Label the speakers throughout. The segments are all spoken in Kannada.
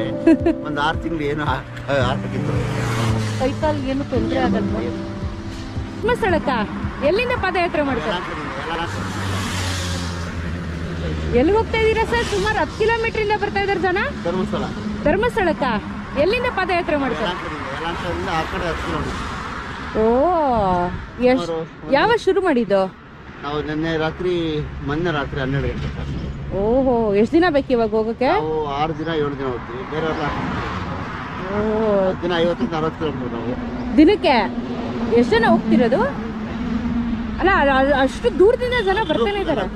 Speaker 1: ಇದ್ರೆ ಒಂದು ಆರು ತಿಂಗಳು ಏನು ಹಾಕಿತ್ತು
Speaker 2: ಕೈಕಾಲ್ ಏನು ತೊಂದರೆ ಆಗಲ್ವಾ?
Speaker 3: ಧರ್ಮಸ್ಥಳಕ್ಕ ಎಲ್ಲಿಂದ ಪಾದಯಾತ್ರೆ ಮಾಡ್ತಾರೆ?
Speaker 1: ಎಲ್ಲ
Speaker 3: ಎಲ್ಲಿ ಹೋಗ್ತಾ ಇದೀರಾ ಸರ್? ಸುಮಾರು ಹತ್ತು ಕಿಲೋಮೀಟರ್ ಇಂದ ಬರ್ತಾ ಇದಾರೆ ಜನ?
Speaker 1: ಧರ್ಮಸ್ಥಳ.
Speaker 3: ಧರ್ಮಸ್ಥಳಕ್ಕ ಎಲ್ಲಿಂದ ಪಾದಯಾತ್ರೆ ಮಾಡ್ತಾರೆ? ಓ ಎಷ್ಟ್ ಯಾವ ಶುರು ಮಾಡಿದ್ದು?
Speaker 1: ನಾವು ನಿನ್ನೆ ರಾತ್ರಿ ಮೊನ್ನೆ ರಾತ್ರಿ ಹನ್ನೆರಡು ಗಂಟೆ. ಸರ್.
Speaker 3: ಓಹೋ ಎಷ್ಟು ದಿನ ಬೇಕು ಇವಾಗ ಹೋಗಕ್ಕೆ
Speaker 1: ನಾವು ಆರು ದಿನ ಏಳು ದಿನ ಹೋಗ್ತೀವಿ. ಬೇರೆಯವ್ರ
Speaker 3: ಓ
Speaker 1: ದಿನ ಐವತ್ತರಿಂದ ಅರವತ್ತು ಕಿಲೋಮೀಟರ್ ನಾವು.
Speaker 3: ದಿನಕ್ಕೆ? ಎಷ್ಟು ಜನ ಹೋಗ್ತಿರೋದು? ಅಲ್ಲ ಅ- ಅಷ್ಟು ದೂರದಿಂದ ಜನ ಬರ್ತಾನೆ ಇದಾರೆ.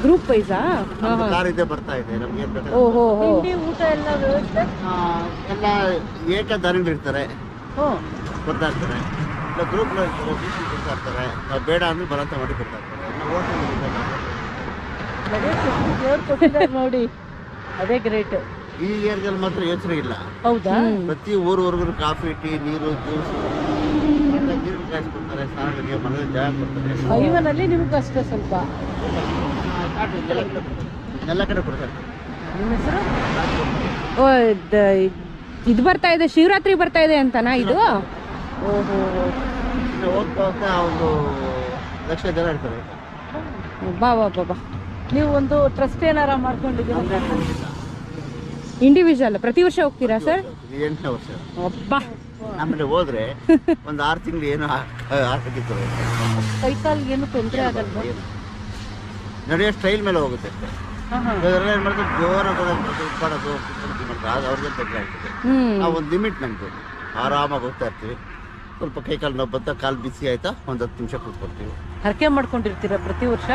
Speaker 3: ಗ್ರೂಪ್ ವೈಸಾ
Speaker 1: ನಮ್ದು ಕಾರ್ ಇದೆ ಬರ್ತಾ ಇದೆ ನಮ್ಗೆ ಏನ್ ಬೇಕಾದ್ರೆ.
Speaker 3: ಓಹೋ ಹೋ.
Speaker 2: ತಿಂಡಿ ಊಟ ಎಲ್ಲ ವ್ಯವಸ್ಥೆ?
Speaker 1: ಆ, ಎಲ್ಲ ಏಕ ದಾರಿಗಳು ಇರ್ತಾರೆ.
Speaker 2: ಹ್ಞೂ
Speaker 1: ಬರ್ತಾ ಇರ್ತಾರೆ. ಇಲ್ಲ ಗ್ರೂಪ್ ಇರ್ತಾರೆ ಬರ್ತಾ ಇರ್ತಾರೆ. ನಾವು ಬೇಡ ಅಂದ್ರೆ ಬರಂತ ಮಾಡಿ ಬರ್ತಾ ಇರ್ತಾರೆ. ಹೋಟೆಲ್
Speaker 2: ನೋಡಿ. ಅದೇ ಗ್ರೇಟ್
Speaker 1: ಈ ಏರಿಯಾದಲ್ಲಿ ಮಾತ್ರ ಯೋಚನೆ ಇಲ್ಲ.
Speaker 2: ಹೌದಾ?
Speaker 1: ಪ್ರತಿ ಊರವರೆಗೂ ಕಾಫಿ ಟೀ ನೀರು ಜ್ಯೂಸ್.
Speaker 2: ಐವನಲ್ಲಿ ನಿಮ್ಗೆ ಅಷ್ಟೇ ಸ್ವಲ್ಪ.
Speaker 1: ಎಲ್ಲ ಕಡೆ ಕೊಡ್ತಾರೆ.
Speaker 2: ನಿಮ್ಮ ಹೆಸರು?
Speaker 3: ಓ ಇದು ಬರ್ತಾ ಇದೆ ಶಿವರಾತ್ರಿ ಬರ್ತಾ ಇದೆ ಅಂತನಾ ಇದು? ಓಹೋ.
Speaker 1: ಹೋಗ್ತಾ ಹೋಗ್ತಾ ಒಂದು ಲಕ್ಷ ಜನ ಇರ್ತಾರೆ.
Speaker 3: ಬಾ ಬಾ ಬಾ ಬಾ.
Speaker 2: ನೀವು ಒಂದು ಟ್ರಸ್ಟ್ ಏನಾರ ಮಾಡ್ಕೊಂಡಿದ್ದೀರಾ?
Speaker 3: ಇಂಡಿವಿಜುವಲ್ ಪ್ರತಿ ವರ್ಷ ಹೋಗ್ತೀರಾ ಸರ್?
Speaker 1: ಎಂಟನೇ ವರ್ಷ.
Speaker 3: ಅಪ್ಪ
Speaker 1: ಆಮೇಲೆ ಹೋದ್ರೆ ಒಂದು ಆರು ತಿಂಗಳು ಏನು ಹಾಕಿತ್ತು
Speaker 2: ಕೈಕಾಲಿಗೆ ಏನು ತೊಂದರೆ ಆಗಲ್ಲ
Speaker 1: ನಡೆಯೋ ಸ್ಟೈಲ್ ಮೇಲೆ ಹೋಗುತ್ತೆ.
Speaker 2: ಹಾಂ ಹಾಂ.
Speaker 1: ಏನು ಮಾಡ್ತಾರೆ ಜೋರಾಗಿ ಅದು ಅವ್ರಿಗೆ ತೊಂದರೆ ಆಗ್ತದೆ. ನಾವು ಒಂದು ಲಿಮಿಟ್ ನಮ್ಮದು ಆರಾಮಾಗಿ ಹೋಗ್ತಾ ಇರ್ತೀವಿ. ಸ್ವಲ್ಪ ಕೈ ಕಾಲು ನೋವು ಬಂತ ಕಾಲು ಬಿಸಿ ಆಯ್ತಾ ಒಂದು ಹತ್ತು ನಿಮಿಷ ಕೂತ್ಕೊಳ್ತೀವಿ.
Speaker 2: ಹರಕೆ ಮಾಡ್ಕೊಂಡಿರ್ತೀರಾ ಪ್ರತಿ ವರ್ಷ?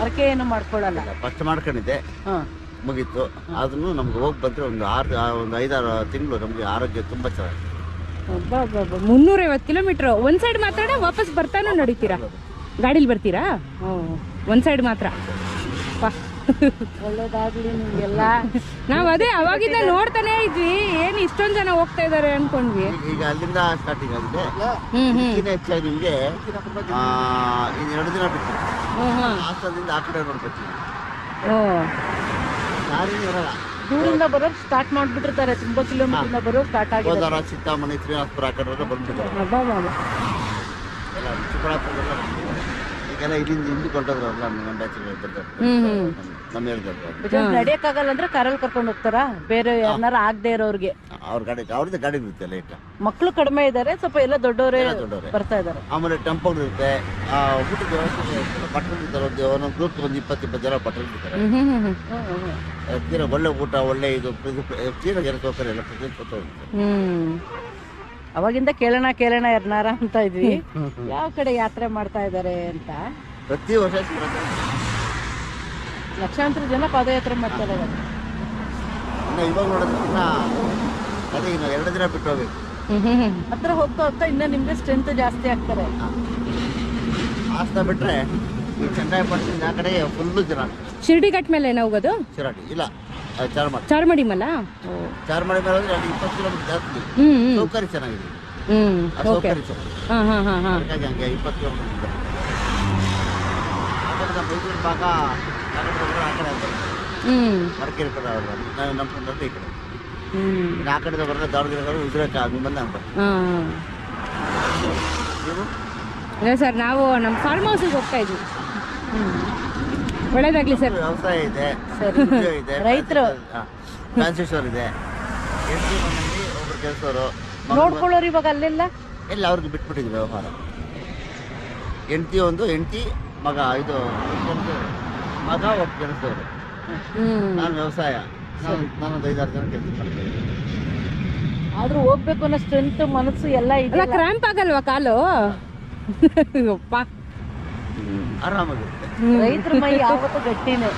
Speaker 2: ಹರಕೆ ಏನು ಮಾಡ್ಕೊಳ್ಳಲ್ಲ
Speaker 1: ಫಸ್ಟ್ ಮಾಡ್ಕೊಂಡಿದ್ದೆ.
Speaker 2: ಹಾಂ.
Speaker 1: ಮುಗೀತು. ಅದನ್ನು ನಮ್ಗೆ ಹೋಗಿ ಬಂದರೆ ಒಂದು ಆರು ಒಂದು ಐದಾರು ತಿಂಗಳು ನಮಗೆ ಆರೋಗ್ಯ ತುಂಬ ಚೆನ್ನಾಗಿದೆ.
Speaker 3: ಮುನ್ನೂರೈವತ್ತು ಕಿಲೋಮೀಟರ್. ಒಂದ್ ಸೈಡ್ ಮಾತ್ರ ವಾಪಸ್ ಬರ್ತಾನೆ ನಡೀತೀರಾ? ಗಾಡೀಲಿ ಬರ್ತೀರಾ? ಒಂದ್ ಸೈಡ್ ಮಾತ್ರ. ಪಾ.
Speaker 2: ಒಳ್ಳೇದಾಗ್ಲಿ ನಿಮಗೆಲ್ಲ.
Speaker 3: ನಾವ್ ಅದೇ ಅವಾಗಿಂದ ನೋಡ್ತಾನೆ ಇದ್ವಿ. ಏನ್ ಇಷ್ಟೊಂದ್ ಜನ ಹೋಗ್ತಾ ಇದಾರೆ ಅನ್ಕೊಂಡ್ವಿ.
Speaker 1: ಈಗ- ಅಲ್ಲಿಂದ ಸ್ಟಾರ್ಟಿಂಗ್ ಆಗಿದೆ.
Speaker 3: ಹ್ಮ್ ಹ್ಮ್.
Speaker 1: ಇದಕ್ಕಿಂತ ಹೆಚ್ಚಾಗಿ ನಿಮಗೆ ಎರಡು ದಿನ ಬಿಟ್ಟು.
Speaker 3: ಹ್ಮ್. ಹ್ಮ್
Speaker 1: ಹಾಸ್ಟೆಲ್ದಿಂದ ಆ ಕಡೆ ನೋಡ್ಕೊತೀವಿ.
Speaker 3: ಓ.
Speaker 1: ದಾರಿ ಇರಲ್ಲ
Speaker 2: ದೂರಿಂದ ಬರೋರು ಸ್ಟಾರ್ಟ್ ಮಾಡ್ಬಿಟ್ಟಿರ್ತಾರೆ ತುಂಬಾ ಕಿಲೋಮೀಟರ್ ಬರೋರು ಸ್ಟಾರ್ಟ್ ಆಗಿದೆ.
Speaker 1: ಹೋದಾರ ಚಿಂತಾಮಣಿ ಶ್ರೀನಿವಾಸಪುರ ಆ ಕಡೆ ಬಂದ್ಬಿಟ್ಟಿದ್ದಾರೆ.
Speaker 3: ಅಬ್ಬಾ ಬಾಬಾ
Speaker 1: ಎಲ್ಲ ಇಲ್ಲಿಂದ ಹಿಂದಕ್ಕೆ ಹೊರಟೋದ್ರು ಎಲ್ಲ ನಮ್ಮ ಬ್ಯಾಚ್ ಬರ್ತಾರೆ
Speaker 3: ಹ್ಮ್ ಹ್ಮ್
Speaker 1: ನಮ್ಮ ಹೇಳ್ತಾರೆ
Speaker 2: ಬಿಕಾಸ್ ನಡೆಯಕ್ಕಾಗಲ್ಲ ಅಂದ್ರೆ ಕಾರಲ್ಲಿ ಕರ್ಕೊಂಡು ಹೋಗ್ತಾರಾ ಬೇರೆ ಯಾರನ್ನಾರ ಆಗದೆ ಇರೋರ್ಗೆ
Speaker 1: ಅವ್ರ ಗಾಡಿ ಅವ್ರದ್ದು ಗಾಡಿ ಇರುತ್ತೆ ಲೈಟ್
Speaker 2: ಮಕ್ಕಳು ಕಡಿಮೆ ಇದ್ದಾರೆ ಸ್ವಲ್ಪ ಎಲ್ಲ ದೊಡ್ಡವರೇ
Speaker 1: ದೊಡ್ಡವ್ರೆ.
Speaker 2: ಬರ್ತಾ ಇದ್ದಾರೆ
Speaker 1: ಆಮೇಲೆ ಟೆಂಪಲ್ ಇರುತ್ತೆ ಆ ಊಟದ ವ್ಯವಸ್ಥೆ ಪಟ್ಟಣ ಇರ್ತಾರೆ ಒಂದು ಒಂದೊಂದು ಗ್ರೂಪ್ ಒಂದು ಇಪ್ಪತ್ತು ಇಪ್ಪತ್ತು ಜನ ಪಟ್ಟಣ ಇರ್ತಾರೆ
Speaker 3: ಹ್ಮ್ ಹ್ಮ್ ಹ್ಮ್
Speaker 1: ತೀರ ಒಳ್ಳೆ ಊಟ ಒಳ್ಳೆ ಇದು ತೀರ ಎಲ್ಲ ಇರುತ್ತೆ
Speaker 3: ಹ್ಮ್
Speaker 2: ಅವಾಗಿಂದ ಕೇಳೋಣ ಕೇಳೋಣ ಯಾರನ್ನಾರ ಅಂತ ಇದ್ವಿ. ಯಾವ ಕಡೆ ಯಾತ್ರೆ ಮಾಡ್ತಾ ಇದ್ದಾರೆ ಅಂತ?
Speaker 1: ಪ್ರತಿ ವರ್ಷ.
Speaker 2: ಲಕ್ಷಾಂತರ ಜನ ಪಾದಯಾತ್ರೆ ಮಾಡ್ತಾರೆ ಇವಾಗ.
Speaker 1: ಇನ್ನು ಇವಾಗ ನೋಡೋದಕ್ಕಿಂತ ಅದೇ ಇನ್ನು ಎರಡು ದಿನ ಬಿಟ್ಟು ಹೋಗ್ಬೇಕು.
Speaker 2: ಹತ್ರ ಹೋಗ್ತಾ ಹೋಗ್ತಾ ಇನ್ನ ನಿಮ್ಗೆ ಸ್ಟ್ರೆಂತ್ ಜಾಸ್ತಿ ಆಗ್ತಾರೆ.
Speaker 1: ಆಸ್ತಾ ಬಿಟ್ರೆ ಈ ಚನ್ನರಾಯಪಟ್ಟಣದಿಂದ ಆ ಕಡೆ ಫುಲ್ಲು ಜನ.
Speaker 3: ಶಿರ್ಡಿ ಘಾಟ್ ಮೇಲೆ ಏನೋ ಹೋಗೋದು
Speaker 1: ಶಿರಾಡಿ. ಇಲ್ಲ. ಚಾರ್ಮಾಡಿ.
Speaker 3: ಚಾರ್ಮಡಿ ಮಲ್ಲ?
Speaker 1: ಚಾರ್ಮಾಡಿ ಮೇಲೆ ಹೋದ್ರೆ ಅಲ್ಲಿ ಇಪ್ಪತ್ತು ಕಿಲೋಮೀಟರ್ ಜಾಸ್ತಿ.
Speaker 3: ಹ್ಮ್ ಹ್ಮ್.
Speaker 1: ಸೌಕರ್ಯ ಚೆನ್ನಾಗಿದೆ.
Speaker 3: ಹ್ಮ್
Speaker 1: ಆ
Speaker 3: ಓಕೆ.
Speaker 1: ಸೌಕರ್ಯ. ಚೆನ್ನಾಗಿದೆ
Speaker 3: ಹಾ ಹಾ ಹಾ ಹಾ.
Speaker 1: ಹಾಗಾಗಿ ಹಂಗೆ ಇಪ್ಪತ್ತು ಕಿಲೋಮೀಟರ್ ಆ ಕಡೆ ನಮ್ಮ ಮೈಸೂರು ಭಾಗ ಆ ಕಡೆ ಆ ಕಡೆ ಆಗ್ತದೆ.
Speaker 3: ಹ್ಮ್.
Speaker 1: ಮರಕೇರಿ ಕಡೆ ಅವ್ರು ನಾವು ನಮ್ಮ ಫ್ರೆಂಡ್ ಈ ಕಡೆ.
Speaker 3: ಹ್ಮ್.
Speaker 1: ಇನ್ನು ಆ ಕಡೆ ಬರೋದು ದಾವಣಗೆರೆ ಆಗಿ
Speaker 3: ಹಾ
Speaker 1: ನೀವು?
Speaker 3: ಸರ್ ನಾವು ನಮ್ಮ ಫಾರ್ಮ್ ಹೌಸಿಗೆ ಹೋಗ್ತಾ ಇದ್ವಿ. ಒಳ್ಳೇದಾಗ್ಲಿ ಸರ್.
Speaker 1: ವ್ಯವಸಾಯ ಇದೆ.
Speaker 2: ಸರಿ.
Speaker 1: ಇದೆ
Speaker 2: ರೈತರು.
Speaker 1: ಫ್ಯಾನ್ಸಿ ಸ್ಟೋರ್ ಇದೆ. ಮನೆಯಲ್ಲಿ ಒಬ್ರು ಕೆಲಸವರು.
Speaker 2: ನೋಡ್ಕೊಳ್ಳೋರು ಇವಾಗ ಅಲ್ಲೆಲ್ಲ?
Speaker 1: ಎಲ್ಲ ಅವ್ರಿಗೆ ಬಿಟ್ಬಿಟ್ಟಿದ್ವಿ ವ್ಯವಹಾರ. ಹೆಂಡತಿ ಒಂದು ಹೆಂಡತಿ ಮಗ. ಇದು ಮಗ ಒಬ್ಬ ಕೆಲಸದವರು.
Speaker 3: ಹ್ಮ್.
Speaker 1: ನಾನು ವ್ಯವಸಾಯ. ನಾನು ನಾನೊಂದು ಐದಾರು ಜನ ಕೆಲಸ ಮಾಡ್ತೀನಿ.
Speaker 2: ಆದ್ರೂ ಹೋಗ್ಬೇಕು ಅನ್ನೋ ಸ್ಟ್ರೆಂತ್ ಮನಸ್ಸು ಎಲ್ಲ
Speaker 3: ಅಲ್ಲ
Speaker 2: ಇದೆ
Speaker 3: ಕ್ರಾಂಪ್ ಆಗಲ್ವಾ ಕಾಲು? ಅಪ್ಪ
Speaker 1: ಆರಾಮಾಗಿರುತ್ತೆ.
Speaker 2: ರೈತರ ಮೈ ಯಾವತ್ತೂ ಗಟ್ಟಿನೇ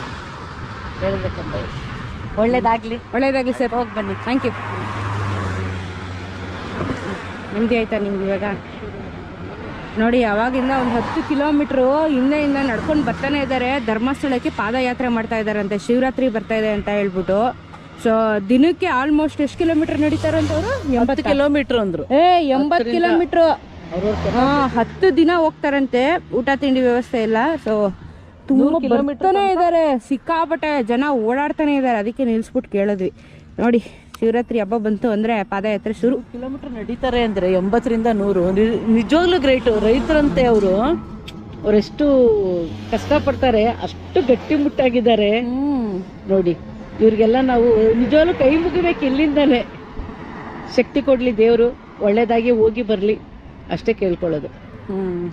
Speaker 2: ಹೇಳ್ಬೇಕಂದ್ರೆ ಒಳ್ಳೇದಾಗ್ಲಿ.
Speaker 3: ಒಳ್ಳೇದಾಗ್ಲಿ ಸರ್.
Speaker 2: ಹೋಗಿ ಬನ್ನಿ.
Speaker 3: ಥ್ಯಾಂಕ್ ಯು ನಿಮ್ದು ಆಯ್ತಾ ನಿಮ್ಗೆ ಇವಾಗ? ನೋಡಿ ಯಾವಾಗಿಂದ ಒಂದು ಹತ್ತು ಕಿಲೋಮೀಟ್ರು ಹಿಂದೆಯಿಂದ ನಡ್ಕೊಂಡು ಬರ್ತಾನೆ ಇದ್ದಾರೆ ಧರ್ಮಸ್ಥಳಕ್ಕೆ ಪಾದಯಾತ್ರೆ ಮಾಡ್ತಾ ಇದ್ದಾರಂತೆ ಶಿವರಾತ್ರಿ ಬರ್ತಾ ಇದೆ ಅಂತ ಹೇಳ್ಬಿಟ್ಟು. ಸೊ ದಿನಕ್ಕೆ ಆಲ್ಮೋಸ್ಟ್ ಎಷ್ಟು ಕಿಲೋಮೀಟರ್
Speaker 2: ನಡೀತಾರಂತವ್ರು
Speaker 3: ಎಂಬತ್ತು
Speaker 2: ಕಿಲೋಮೀಟರ್ ಅಂದ್ರು.
Speaker 3: ಏ ಎಂಬತ್ತು ಕಿಲೋಮೀಟ್ರು. ಹತ್ತು ದಿನ ಹೋಗ್ತಾರಂತೆ. ಊಟ ತಿಂಡಿ ವ್ಯವಸ್ಥೆ ಇಲ್ಲ. ಸೊ ತುಂಬಾ ಬರ್ತಾನೆ ಇದ್ದಾರೆ ಸಿಕ್ಕಾಪಟ್ಟೆ ಜನ ಓಡಾಡ್ತಾನೆ ಇದ್ದಾರೆ ಅದಕ್ಕೆ ನಿಲ್ಸ್ಬಿಟ್ಟು ಕೇಳಿದ್ವಿ. ನೋಡಿ ಶಿವರಾತ್ರಿ ಹಬ್ಬ ಬಂತು ಅಂದ್ರೆ ಪಾದಯಾತ್ರೆ ಶುರು.
Speaker 2: ಕಿಲೋಮೀಟರ್ ನಡೀತಾರೆ ಅಂದ್ರೆ ಎಂಬತ್ತರಿಂದ ನೂರು. ನಿಜವಾಗ್ಲೂ ಗ್ರೇಟು ರೈತರಂತೆ ಅವರು. ಅವರೆಷ್ಟು ಕಷ್ಟಪಡ್ತಾರೆ. ಅಷ್ಟು ಗಟ್ಟಿ ಮುಟ್ಟಾಗಿದ್ದಾರೆ. ನೋಡಿ ಇವ್ರಿಗೆಲ್ಲ ನಾವು ನಿಜವಾಗ್ಲೂ ಕೈ ಮುಗಿಬೇಕು ಇಲ್ಲಿಂದಾನೆ. ಶಕ್ತಿ ಕೊಡ್ಲಿ ದೇವರು. ಒಳ್ಳೇದಾಗಿ ಹೋಗಿ ಬರಲಿ. ಅಷ್ಟೇ ಕೇಳ್ಕೊಳ್ಳೋದು.